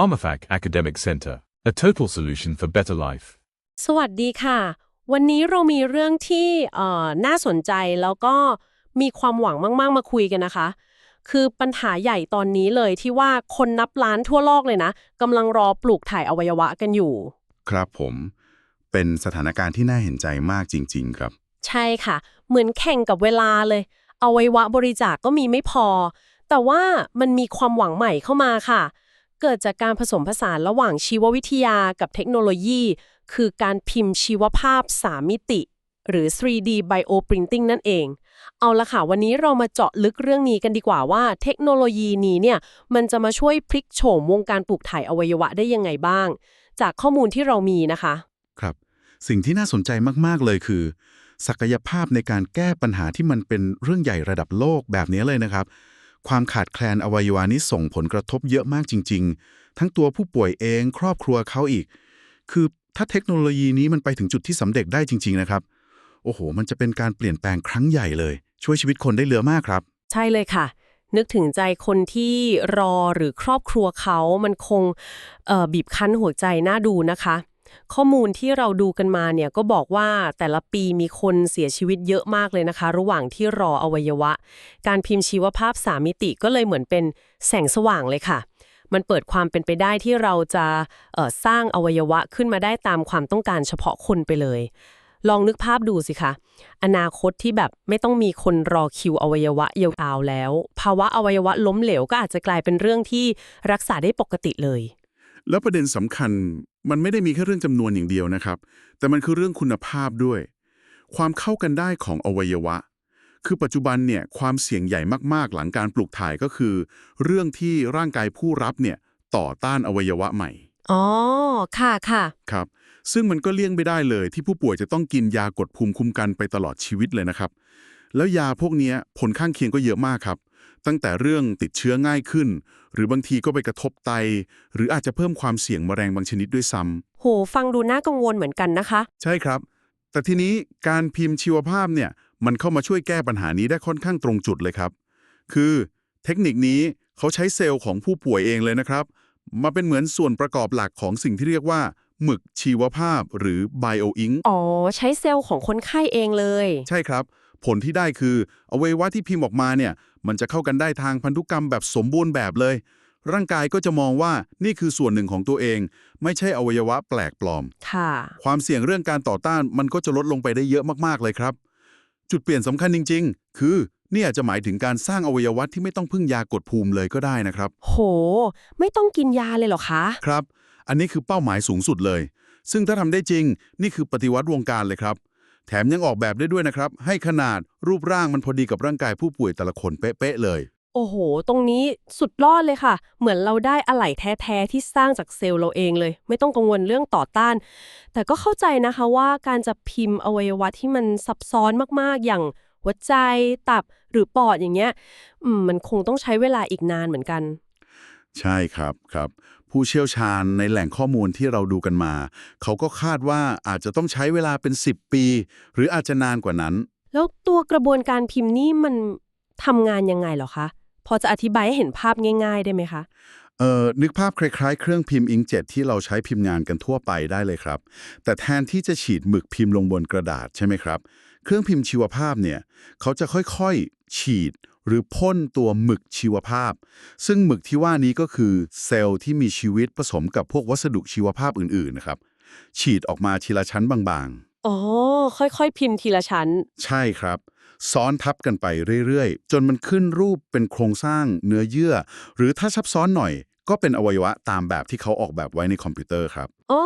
PharmaFac Academic Center, a total solution for better life. สวัสดีค่ะ วันนี้เรามีเรื่องที่เอ่อน่าสนใจแล้วก็มีความหวังมาก ๆ มาคุยกันนะคะ คือปัญหาใหญ่ตอนนี้เลยที่ว่าคนนับล้านทั่วโลกเลยนะกำลังรอปลูกถ่ายอวัยวะกันอยู่ ครับผม เป็นสถานการณ์ที่น่าเห็นใจมากจริง ๆ ครับ ใช่ค่ะ เหมือนแข่งกับเวลาเลยอวัยวะบริจาคก็มีไม่พอ แต่ว่ามันมีความหวังใหม่เข้ามาค่ะ เกิดจากการผสมผสานระหว่างชีววิทยากับเทคโนโลยี คือการพิมพ์ชีวภาพ 3 มิติ หรือ 3D bioprinting นั่นเอง เอาละค่ะ วันนี้เรามาเจาะลึกเรื่องนี้กันดีกว่าว่า เทคโนโลยีนี้เนี่ย มันจะมาช่วยพลิกโฉมวงการปลูกถ่ายอวัยวะได้ยังไงบ้าง จากข้อมูลที่เรามีนะคะ ครับ สิ่งที่น่าสนใจมาก ๆ เลยคือ ศักยภาพในการแก้ปัญหาที่มันเป็นเรื่องใหญ่ระดับโลกแบบนี้เลยนะครับ ความขาดแคลนอวัยวะนี้ส่งผลกระทบเยอะมากจริง ๆ ทั้งตัวผู้ป่วยเองครอบครัวเขาอีก คือถ้าเทคโนโลยีนี้มันไปถึงจุดที่สำเร็จได้จริง ๆ นะครับ โอ้โห มันจะเป็นการเปลี่ยนแปลงครั้งใหญ่เลย ช่วยชีวิตคนได้เยอมากครับ ใช่เลยค่ะ นึกถึงใจคนที่รอหรือครอบครัวเขามันคงบีบคั้นหัวใจน่าดูนะคะ ข้อมูลที่เราดูกันมาเนี่ยก็บอกว่าแต่ละปีมีคนเสียชีวิตเยอะมากเลยนะคะ ระหว่างที่รออวัยวะ การพิมพ์ชีวภาพสามมิติก็เลยเหมือนเป็นแสงสว่างเลยค่ะ มันเปิดความเป็นไปได้ที่เราจะสร้างอวัยวะขึ้นมาได้ตามความต้องการเฉพาะคนไปเลย ลองนึกภาพดูสิคะ อนาคตที่แบบไม่ต้องมีคนรอคิวอวัยวะยาวๆแล้ว ภาวะอวัยวะล้มเหลวก็อาจจะกลายเป็นเรื่องที่รักษาได้ปกติเลยแล้วประเด็นสำคัญ มันไม่ได้มีแค่เรื่องจำนวนอย่างเดียวนะครับ แต่มันคือเรื่องคุณภาพด้วย ความเข้ากันได้ของอวัยวะ คือปัจจุบันเนี่ยความเสี่ยงใหญ่มากๆ หลังการปลูกถ่ายก็คือ เรื่องที่ร่างกายผู้รับเนี่ยต่อต้านอวัยวะใหม่ อ๋อ ค่ะค่ะ ครับ ซึ่งมันก็เลี่ยงไม่ได้เลย ที่ผู้ป่วยจะต้องกินยากดภูมิคุ้มกันไปตลอดชีวิตเลยนะครับ แล้วยาพวกเนี้ยผลข้างเคียงก็เยอะมากครับ ตั้งแต่เรื่องติดเชื้อง่ายขึ้น หรือบางทีก็ไปกระทบไต หรืออาจจะเพิ่มความเสี่ยงมะเร็งบางชนิดด้วยซ้ำโห ฟังดูน่ากังวลเหมือนกันนะคะ ใช่ครับ แต่ทีนี้การพิมพ์ชีวภาพเนี่ยมันเข้ามาช่วยแก้ปัญหานี้ได้ค่อนข้างตรงจุดเลยครับ คือเทคนิคนี้เขาใช้เซลล์ของผู้ป่วยเองเลยนะครับ มาเป็นเหมือนส่วนประกอบหลักของสิ่งที่เรียกว่าหมึกชีวภาพหรือ bioink อ๋อ ใช้เซลล์ของคนไข้เองเลย ใช่ครับ ผลที่ได้คืออวัยวะที่พิมพ์ออกมาเนี่ย มันจะเข้ากันได้ทางพันธุกรรมแบบสมบูรณ์แบบเลย ร่างกายก็จะมองว่านี่คือส่วนหนึ่งของตัวเอง ไม่ใช่อวัยวะแปลกปลอม ค่ะ ความเสี่ยงเรื่องการต่อต้านมันก็จะลดลงไปได้เยอะมากๆเลยครับ จุดเปลี่ยนสำคัญจริง ๆ คือนี่อาจจะหมายถึงการสร้างอวัยวะที่ไม่ต้องพึ่งยากดภูมิเลยก็ได้นะครับ โห ไม่ต้องกินยาเลยเหรอคะ ครับ อันนี้คือเป้าหมายสูงสุดเลย ซึ่งถ้าทำได้จริง นี่คือปฏิวัติวงการเลยครับ แถมยังออกแบบได้ด้วยนะครับ ให้ขนาดรูปร่างมันพอดีกับร่างกายผู้ป่วยแต่ละคนเป๊ะๆเลย โอ้โห ตรงนี้สุดยอดเลยค่ะ เหมือนเราได้อะไหล่แท้ๆที่สร้างจากเซลล์เราเองเลย ไม่ต้องกังวลเรื่องต่อต้าน แต่ก็เข้าใจนะคะว่าการจะพิมพ์อวัยวะที่มันซับซ้อนมากๆ อย่างหัวใจ ตับ หรือปอดอย่างเงี้ย อืม มันคงต้องใช้เวลาอีกนานเหมือนกัน ใช่ครับครับ ผู้เชี่ยวชาญในแหล่งข้อมูลที่เราดูกันมา เขาก็คาดว่าอาจจะต้องใช้เวลาเป็น 10 ปี หรืออาจจะนานกว่านั้น แล้วตัวกระบวนการพิมพ์นี่มันทำงานยังไงเหรอคะ พอจะอธิบายให้เห็นภาพง่าย ๆ ได้ไหมคะ เอ่อนึกภาพคล้ายๆ เครื่องพิมพ์อิงเจ็ตที่เราใช้พิมพ์งานกันทั่วไปได้เลยครับ แต่แทนที่จะฉีดหมึกพิมพ์ลงบนกระดาษใช่ไหมครับ เครื่องพิมพ์ชีวภาพเนี่ยเขาจะค่อยๆ ฉีด หรือพ่นตัวหมึกชีวภาพ ซึ่งหมึกที่ว่านี้ก็คือเซลล์ที่มีชีวิตผสมกับพวกวัสดุชีวภาพอื่นๆนะครับ ฉีดออกมาทีละชั้นบางๆ อ๋อ ค่อยๆ พิมพ์ทีละชั้น ใช่ครับ ซ้อนทับกันไปเรื่อยๆ จนมันขึ้นรูปเป็นโครงสร้างเนื้อเยื่อ หรือถ้าซับซ้อนหน่อย ก็เป็นอวัยวะตามแบบที่เขาออกแบบไว้ในคอมพิวเตอร์ครับ อ๋อ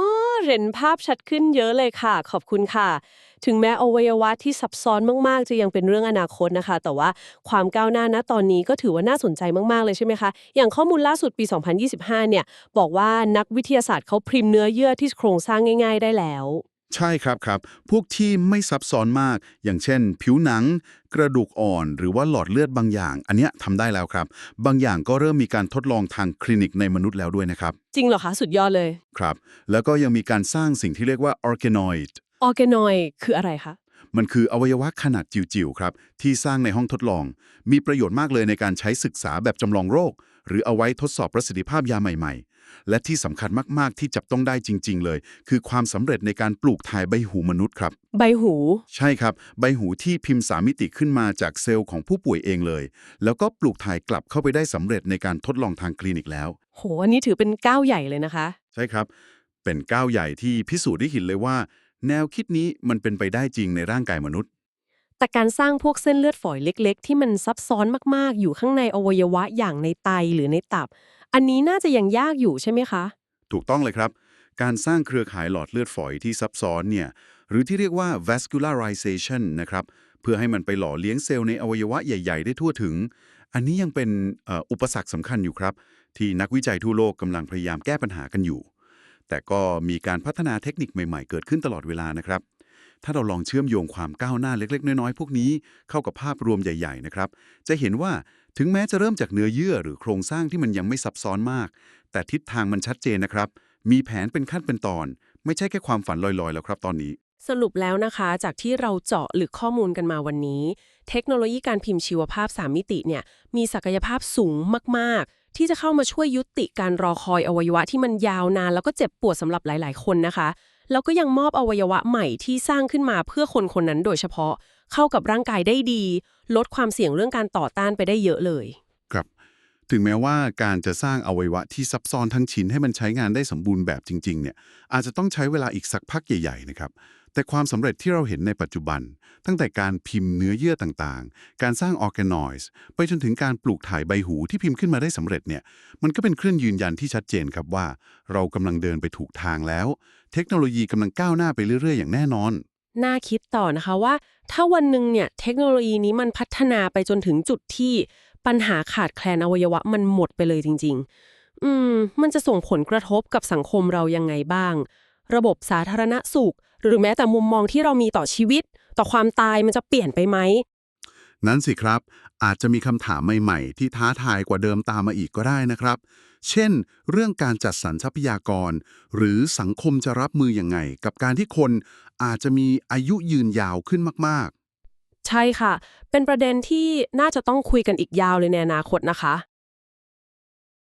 เห็นภาพชัดขึ้นเยอะเลยค่ะ ขอบคุณค่ะ ถึงแม้อวัยวะที่ซับซ้อนมาก ๆ จะยังเป็นเรื่องอนาคตนะคะ แต่ว่าความก้าวหน้าณตอนนี้ก็ถือว่าน่าสนใจมาก ๆ เลยใช่ไหมคะ อย่างข้อมูลล่าสุดปี 2025 เนี่ย บอกว่านักวิทยาศาสตร์เขาพิมพ์เนื้อเยื่อที่โครงสร้างง่าย ๆ ได้แล้ว ใช่ครับครับ พวกที่ไม่ซับซ้อนมาก อย่างเช่น ผิวหนัง กระดูกอ่อน หรือว่าหลอดเลือดบางอย่าง อันเนี้ยทำได้แล้วครับ บางอย่างก็เริ่มมีการทดลองทางคลินิกในมนุษย์แล้วด้วยนะครับ จริงเหรอคะ สุดยอดเลย ครับ แล้วก็ยังมีการสร้างสิ่งที่เรียกว่า organoid ออร์แกนอยคืออะไรคะ มันคืออวัยวะขนาดจิ๋วๆครับ ที่สร้างในห้องทดลอง มีประโยชน์มากเลยในการใช้ศึกษาแบบจำลองโรค หรือเอาไว้ทดสอบประสิทธิภาพยาใหม่ และที่สำคัญมาก ๆ ที่จับต้องได้จริง ๆ เลย คือความสำเร็จในการปลูกถ่ายใบหูมนุษย์ครับ ใบหู ใช่ครับ ใบหูที่พิมพ์สามมิติขึ้นมาจากเซลล์ของผู้ป่วยเองเลย แล้วก็ปลูกถ่ายกลับเข้าไปได้สำเร็จในการทดลองทางคลินิกแล้ว โห อันนี้ถือเป็นก้าวใหญ่เลยนะคะ ใช่ครับ เป็นก้าวใหญ่ที่พิสูจน์ได้เห็นเลยว่า แนวคิดนี้มันเป็นไปได้จริงในร่างกายมนุษย์ แต่การสร้างพวกเส้นเลือดฝอยเล็ก ๆ ที่มันซับซ้อนมาก ๆ อยู่ข้างในอวัยวะอย่างในไตหรือในตับ อันนี้น่าจะยังยากอยู่ใช่ไหมคะ ถูกต้องเลยครับ การสร้างเครือข่ายหลอดเลือดฝอยที่ซับซ้อนเนี่ย หรือที่เรียกว่า vascularization นะครับ เพื่อให้มันไปหล่อเลี้ยงเซลล์ในอวัยวะใหญ่ ๆ ได้ทั่วถึง อันนี้ยังเป็นอุปสรรคสำคัญอยู่ครับ ที่นักวิจัยทั่วโลกกำลังพยายามแก้ปัญหากันอยู่ แต่ก็มีการพัฒนาเทคนิคใหม่ ๆ เกิดขึ้นตลอดเวลานะครับ ถ้าเราลองเชื่อมโยงความก้าวหน้าเล็ก ๆ น้อยๆ พวกนี้เข้ากับภาพรวมใหญ่ ๆ นะครับ จะเห็นว่าถึงแม้จะเริ่มจากเนื้อเยื่อหรือโครงสร้างที่มันยังไม่ซับซ้อนมาก แต่ทิศทางมันชัดเจนนะครับ มีแผนเป็นขั้นเป็นตอน ไม่ใช่แค่ความฝันลอยๆ แล้วครับตอนนี้ สรุปแล้วนะคะ จากที่เราเจาะหรือข้อมูลกันมาวันนี้ เทคโนโลยีการพิมพ์ชีวภาพ 3 มิติเนี่ยมีศักยภาพสูงมาก ๆที่จะเข้ามาช่วยยุติการรอคอยอวัยวะที่มันยาวนานแล้วก็เจ็บปวดสำหรับหลาย ๆ คนนะคะ แล้วก็ยังมอบอวัยวะใหม่ที่สร้างขึ้นมาเพื่อคนคนนั้นโดยเฉพาะ เข้ากับร่างกายได้ดี ลดความเสี่ยงเรื่องการต่อต้านไปได้เยอะเลย ครับ ถึงแม้ว่าการจะสร้างอวัยวะที่ซับซ้อนทั้งชิ้นให้มันใช้งานได้สมบูรณ์แบบจริง ๆ เนี่ย อาจจะต้องใช้เวลาอีกสักพักใหญ่ ๆ นะครับ แต่ความสำเร็จที่เราเห็นในปัจจุบัน ตั้งแต่การพิมพ์เนื้อเยื่อต่างๆ การสร้างออร์แกนอยส์ไปจนถึงการปลูกถ่ายใบหูที่พิมพ์ขึ้นมาได้สำเร็จเนี่ย มันก็เป็นเครื่องยืนยันที่ชัดเจนครับว่า เรากำลังเดินไปถูกทางแล้ว เทคโนโลยีกำลังก้าวหน้าไปเรื่อยๆ อย่างแน่นอน น่าคิดต่อนะคะว่า ถ้าวันหนึ่งเนี่ยเทคโนโลยีนี้มันพัฒนาไปจนถึงจุดที่ปัญหาขาดแคลนอวัยวะมันหมดไปเลยจริง ๆ อืม มันจะส่งผลกระทบกับสังคมเรายังไงบ้าง ระบบสาธารณสุข หรือแม้แต่มุมมองที่เรามีต่อชีวิต ต่อความตายมันจะเปลี่ยนไปไหม นั่นสิครับ อาจจะมีคำถามใหม่ๆ ที่ท้าทายกว่าเดิมตามมาอีกก็ได้นะครับ เช่น เรื่องการจัดสรรทรัพยากร หรือสังคมจะรับมืออยังไง กับการที่คนอาจจะมีอายุยืนยาวขึ้นมากใช่ค่ะ เป็นประเด็นที่น่าจะต้องคุยกันอีกยาวเลยในอนาคตนะคะ